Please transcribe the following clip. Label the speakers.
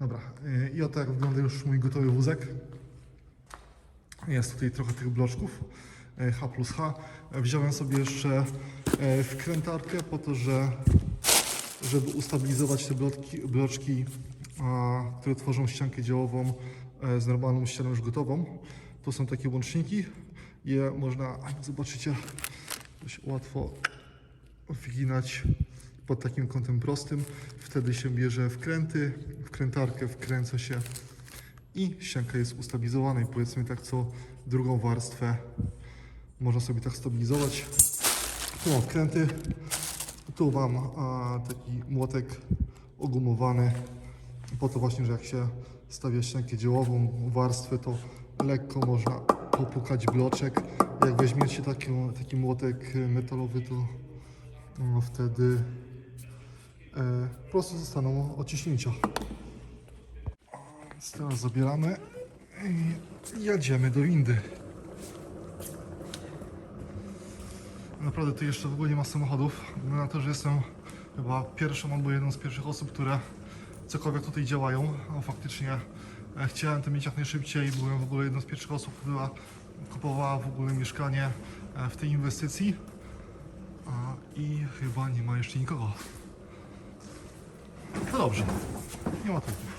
Speaker 1: Dobra, y, i oto jak wygląda już mój gotowy wózek. Jest tutaj trochę tych bloczków y, H plus H. Wziąłem sobie jeszcze y, wkrętarkę po to, że żeby ustabilizować te bloczki, bloczki które tworzą ściankę działową z normalną ścianą już gotową. To są takie łączniki. Je można, zobaczycie, dość łatwo wyginać pod takim kątem prostym. Wtedy się bierze wkręty, wkrętarkę wkręca się i ścianka jest ustabilizowana i powiedzmy tak co drugą warstwę można sobie tak stabilizować. Tu mam wkręty, tu mam a, taki młotek ogumowany po to właśnie, że jak się stawia ściankę dziełową, warstwę, to lekko można popukać bloczek. Jak weźmiecie taki, taki młotek metalowy, to no, wtedy e, po prostu zostaną odciśnięcia. Więc teraz zabieramy i jedziemy do windy. Naprawdę tu jeszcze w ogóle nie ma samochodów. Na to, że jestem chyba pierwszą albo jedną z pierwszych osób, które cokolwiek tutaj działają. A faktycznie e, chciałem to mieć jak najszybciej. Byłem w ogóle jedną z pierwszych osób, która kupowała w ogóle mieszkanie e, w tej inwestycji. I chyba nie ma jeszcze nikogo. No dobrze, nie ma tu.